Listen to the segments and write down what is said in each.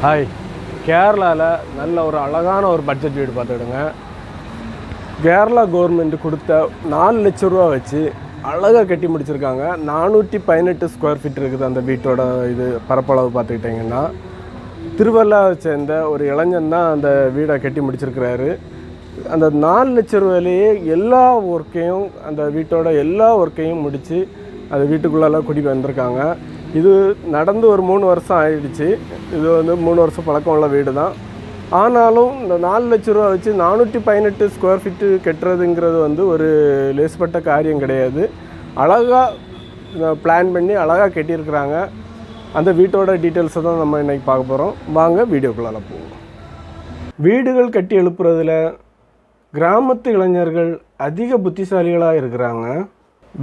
Hi கேரளாவில் நல்ல ஒரு அழகான ஒரு பட்ஜெட் வீடு பார்த்துடுங்க கேரளா கவர்மெண்ட் கொடுத்த நாலு லட்ச ரூபா வச்சு அழகாக கட்டி முடிச்சிருக்காங்க. நானூற்றி பதினெட்டு ஸ்கொயர் ஃபீட் இருக்குது அந்த வீட்டோட இது பரப்பளவு பார்த்துக்கிட்டிங்கன்னா. திருவள்ளாவை சேர்ந்த ஒரு இளைஞன் தான் அந்த வீடை கட்டி முடிச்சிருக்கிறாரு. அந்த நாலு லட்ச ரூபாயிலேயே எல்லா ஒர்க்கையும் அந்த வீட்டோட எல்லா ஒர்க்கையும் முடித்து அந்த வீட்டுக்குள்ளெல்லாம் குடி வந்திருக்காங்க இது நடந்து ஒரு மூணு வருஷம் ஆயிடுச்சு. இது வந்து மூணு வருஷம் பழக்கம் உள்ள வீடு தான். ஆனாலும் இந்த நாலு லட்ச ரூபா வச்சு நானூற்றி பதினெட்டு ஸ்கொயர் ஃபீட்டு கட்டுறதுங்கிறது வந்து ஒரு லேசுப்பட்ட காரியம் கிடையாது. அழகாக பிளான் பண்ணி அழகாக கட்டியிருக்கிறாங்க. அந்த வீட்டோட டீட்டெயில்ஸை தான் நம்ம இன்றைக்கி பார்க்க போகிறோம் வாங்க வீடியோக்குள்ளால போவோம். வீடுகள் கட்டி எழுப்புறதுல கிராமத்து இளைஞர்கள் அதிக புத்திசாலிகளாக இருக்கிறாங்க.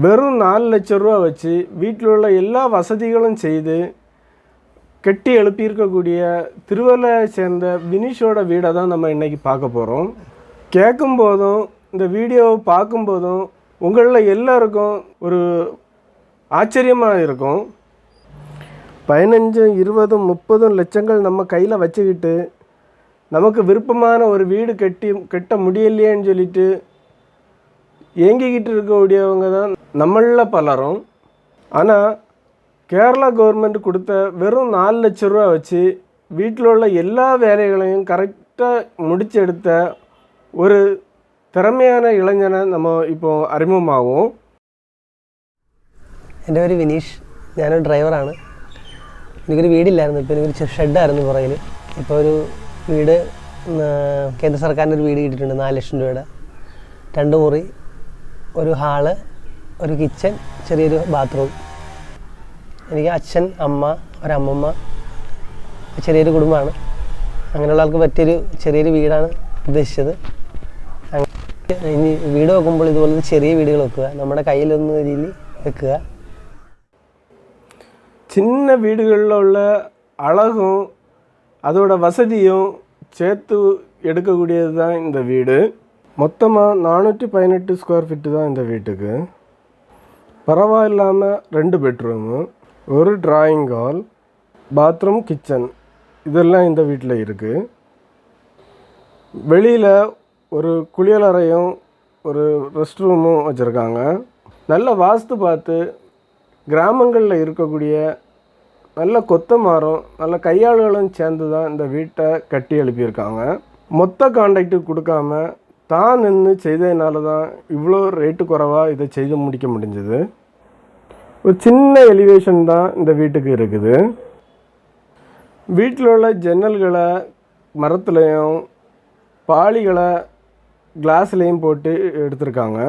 வெறும் நாலு லட்ச ரூபா வச்சு வீட்டில் உள்ள எல்லா வசதிகளும் செய்து கட்டி எழுப்பியிருக்கக்கூடிய திருவள்ளையை சேர்ந்த வினிஷோட வீடை தான் நம்ம இன்றைக்கி பார்க்க போகிறோம் கேட்கும்போதும் இந்த வீடியோவை பார்க்கும்போதும் உங்களில் எல்லாருக்கும் ஒரு ஆச்சரியமாக இருக்கும். பதினஞ்சும் இருபதும் முப்பதும் லட்சங்கள் நம்ம கையில் வச்சுக்கிட்டு நமக்கு விருப்பமான ஒரு வீடு கட்டி கட்ட முடியலையேன்னு சொல்லிட்டு ஏங்கிக்கிட்டு இருக்கக்கூடியவங்க தான் நம்மளில் பலரும் ஆனால் கேரளா கவர்மெண்ட் கொடுத்த வெறும் நாலு லட்ச ரூபா வச்சு வீட்டில் உள்ள எல்லா வேலைகளையும் கரெக்டாக முடிச்செடுத்த ஒரு திறமையான இளைஞனை நம்ம இப்போ அறிமுகமாகும் എൻ്റെ പേര് വിനീഷ് ഞാനൊരു ഡ്രൈവറാണ് എനിക്കൊരു വീടില്ലായിരുന്നു ഇപ്പോൾ എനിക്കൊരു ചെ- ഷെഡായിരുന്നു പുറകിൽ ഇപ്പോൾ ഒരു വീട് ഉം, ആ, കേന്ദ്ര സർക്കാരിൻ്റെ ഒരു വീട് കിട്ടിയിട്ടുണ്ട് നാല് ലക്ഷം രൂപയുടെ രണ്ട് മുറി ഒരു ഹാള് ഒരു കിച്ചൺ ചെറിയൊരു ബാത്റൂം എനിക്ക് അച്ഛൻ അമ്മ ഒരമ്മമ്മ ചെറിയൊരു കുടുംബമാണ് അങ്ങനെയുള്ള ആൾക്ക് പറ്റിയൊരു ചെറിയൊരു വീടാണ് ഉദ്ദേശിച്ചത് അങ്ങ- ഇനി വീട് വെക്കുമ്പോൾ ഇതുപോലത്തെ ചെറിയ വീടുകൾ വെക്കുക നമ്മുടെ കയ്യിലൊന്നും രീതിയിൽ വെക്കുക சின்ன வீடுகளில் உள்ள அழகும் அதோட வசதியும் சேர்த்து எடுக்கக்கூடியது தான் இந்த வீடு மொத்தமாக நானூற்றி பதினெட்டு ஸ்கொயர் ஃபீட்டு தான் இந்த வீட்டுக்கு பரவாயில்லாமல் ரெண்டு பெட்ரூமு ஒரு டிராயிங் ஹால் பாத்ரூம் கிச்சன் இதெல்லாம் இந்த வீட்டில் இருக்குது வெளியில் ஒரு குளியலறையும் ஒரு ரெஸ்ட் ரூமும் வச்சுருக்காங்க. நல்ல வாஸ்து பார்த்து கிராமங்களில் இருக்கக்கூடிய நல்ல கொத்த மரம் நல்ல கையாளுகளும் சேர்ந்து தான் இந்த வீட்டை கட்டி எழுப்பியிருக்காங்க. மொத்த கான்ட்ராக்டு கொடுக்காம தான் நின்று செய்ததுனால தான் இவ்வளோ ரேட்டு குறைவாக இதை செய்து முடிக்க முடிஞ்சது. ஒரு சின்ன எலிவேஷன் தான் இந்த வீட்டுக்கு இருக்குது. வீட்டில் உள்ள ஜன்னல்களை மரத்துலேயும் பாளிகளை கிளாஸ்லேயும் போட்டு எடுத்திருக்காங்க.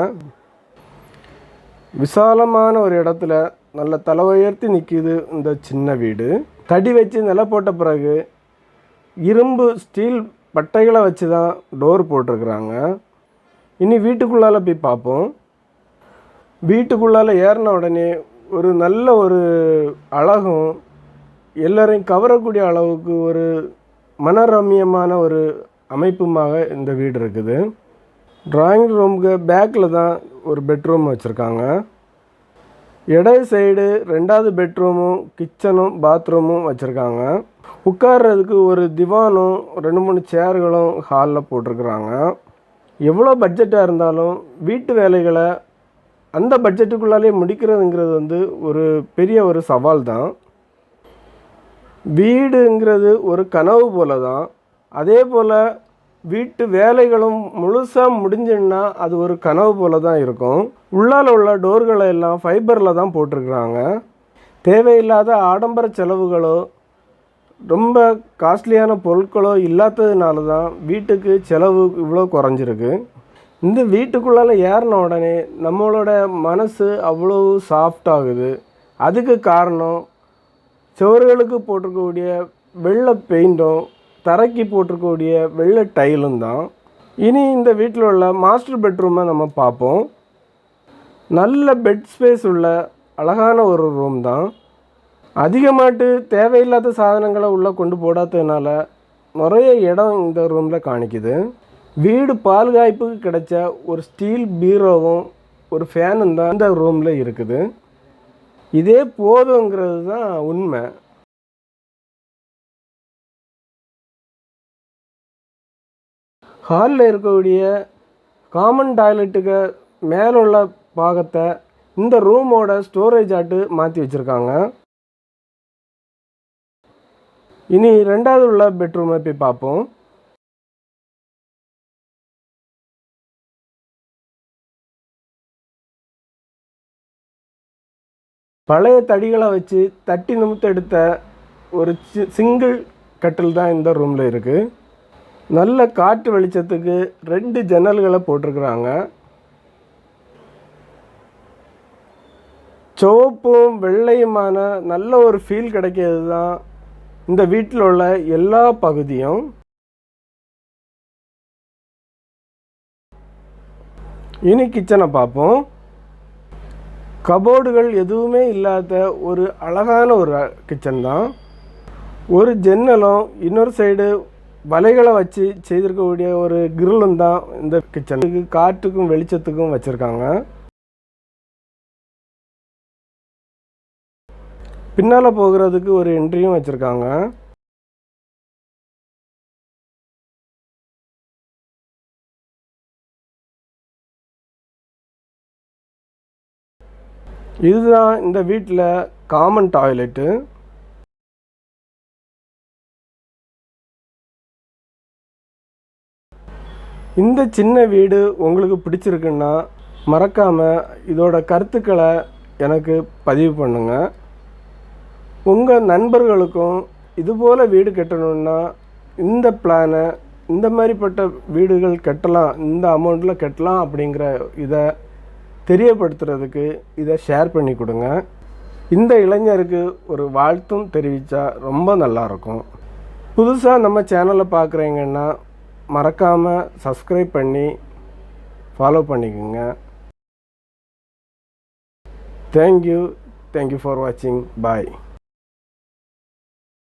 விசாலமான ஒரு இடத்துல நல்ல தலை உயர்த்தி நிற்கிது இந்த சின்ன வீடு. தடி வச்சு நில போட்ட பிறகு இரும்பு ஸ்டீல் பட்டைகளை வச்சு தான் டோர் போட்டிருக்கிறாங்க. இனி வீட்டுக்குள்ளால போய் பார்ப்போம். வீட்டுக்குள்ளால ஏறின உடனே ஒரு நல்ல ஒரு அழகும் எல்லோரையும் கவரக்கூடிய அளவுக்கு ஒரு மனரம்யமான ஒரு அமைப்புமாக இந்த வீடு இருக்குது. ட்ராயிங் ரூமுக்கு பேக்கில் தான் ஒரு பெட்ரூம் வச்சுருக்காங்க. இடது சைடு ரெண்டாவது பெட்ரூமும் கிச்சனும் பாத்ரூமும் வச்சுருக்காங்க. உட்கார்றதுக்கு ஒரு திவானும் ரெண்டு மூணு சேர்களும் ஹாலில் போட்டிருக்குறாங்க. எவ்வளோ பட்ஜெட்டாக இருந்தாலும் வீட்டு வேலைகளை அந்த பட்ஜெட்டுக்குள்ளாலே முடிக்கிறதுங்கிறது வந்து ஒரு பெரிய ஒரு சவால் தான். வீடுங்கிறது ஒரு கனவு போல தான். அதே போல் வீட்டு வேலைகளும் முழுசாக முடிஞ்சுன்னா அது ஒரு கனவு போல தான் இருக்கும். உள்ளால உள்ள டோர்களை எல்லாம் ஃபைபரில் தான் போட்டிருக்கிறாங்க. தேவையில்லாத ஆடம்பர செலவுகளோ ரொம்ப காஸ்ட்லியான பொருட்களோ இல்லாததுனால தான் வீட்டுக்கு செலவு இவ்வளோ குறைஞ்சிருக்கு. இந்த வீட்டுக்குள்ளால் ஏறின உடனே நம்மளோட மனசு அவ்வளோ சாஃப்ட் ஆகுது. அதுக்கு காரணம் சுவர்களுக்கு போட்டிருக்கக்கூடிய வெள்ளை பெயிண்டும் தரைக்கு போட்டிருக்கக்கூடிய வெள்ளை டைலும் தான். இனி இந்த வீட்டில் உள்ள மாஸ்டர் பெட்ரூமை நம்ம பார்ப்போம். நல்ல பெட் ஸ்பேஸ் உள்ள அழகான ஒரு ரூம் தான். அதிகமாட்டு தேவையில்லாத சாதனங்களை உள்ளே கொண்டு போடாததுனால நிறைய இடம் இந்த ரூமில் காணிக்குது. வீடு பாதுகாப்புக்கு கிடைச்ச ஒரு ஸ்டீல் பீரோவும் ஒரு ஃபேனும் தான் இந்த ரூமில் இருக்குது. இதே போதுங்கிறது தான் உண்மை. ஹாலில் இருக்கக்கூடிய காமன் டாய்லெட்டுக்கு மேலே உள்ள பாகத்தை இந்த ரூமோட ஸ்டோரேஜ் ஆட்டு மாற்றி வச்சுருக்காங்க. இனி ரெண்டாவது உள்ள பெட்ரூமை போய் பார்ப்போம். பழைய தடிகளை வச்சு தட்டி நிமித்து எடுத்த ஒரு சி- சிங்கிள் கட்டில் தான் இந்த ரூமில் இருக்குது நல்ல காற்று வெளிச்சத்துக்கு ரெண்டு ஜன்னல்களை போட்டிருக்கிறாங்க. சிவப்பும் வெள்ளையுமான நல்ல ஒரு ஃபீல் கிடைக்கிறது தான் இந்த வீட்டில் உள்ள எல்லா பகுதியும். இனி கிச்சனை பார்ப்போம். கபோர்டுகள் எதுவுமே இல்லாத ஒரு அழகான ஒரு கிச்சன் தான். ஒரு ஜன்னலும் இன்னொரு சைடு வலைகளை வச்சு செய்திருக்கக்கூடிய ஒரு கிரிலும் தான் இந்த கிச்சனுக்கு காற்றுக்கும் வெளிச்சத்துக்கும் வச்சுருக்காங்க. பின்னால் போகிறதுக்கு ஒரு என்ட்ரியும் வச்சுருக்காங்க. இதுதான் இந்த வீட்டில் காமன் டாய்லெட்டு இந்த சின்ன வீடு உங்களுக்கு பிடிச்சிருக்குன்னா மறக்காமல் இதோட கருத்துக்களை எனக்கு பதிவு பண்ணுங்கள் உங்கள் நண்பர்களுக்கும் இதுபோல் வீடு கட்டணுன்னா இந்த பிளானை இந்த மாதிரிப்பட்ட வீடுகள் கட்டலாம் இந்த அமௌண்ட்டில் கட்டலாம் அப்படிங்கிற இதை தெரியப்படுத்துறதுக்கு இதை ஷேர் பண்ணி கொடுங்க. இந்த இளைஞருக்கு ஒரு வாழ்த்தும் தெரிவித்தா ரொம்ப நல்லாயிருக்கும் புதுசாக நம்ம சேனலை பார்க்குறீங்கன்னா மறக்காமல் சப்ஸ்கிரைப் பண்ணி ஃபாலோ பண்ணிக்கோங்க. தேங்க்யூ தேங்க்யூ ஃபார் வாட்சிங் பாய்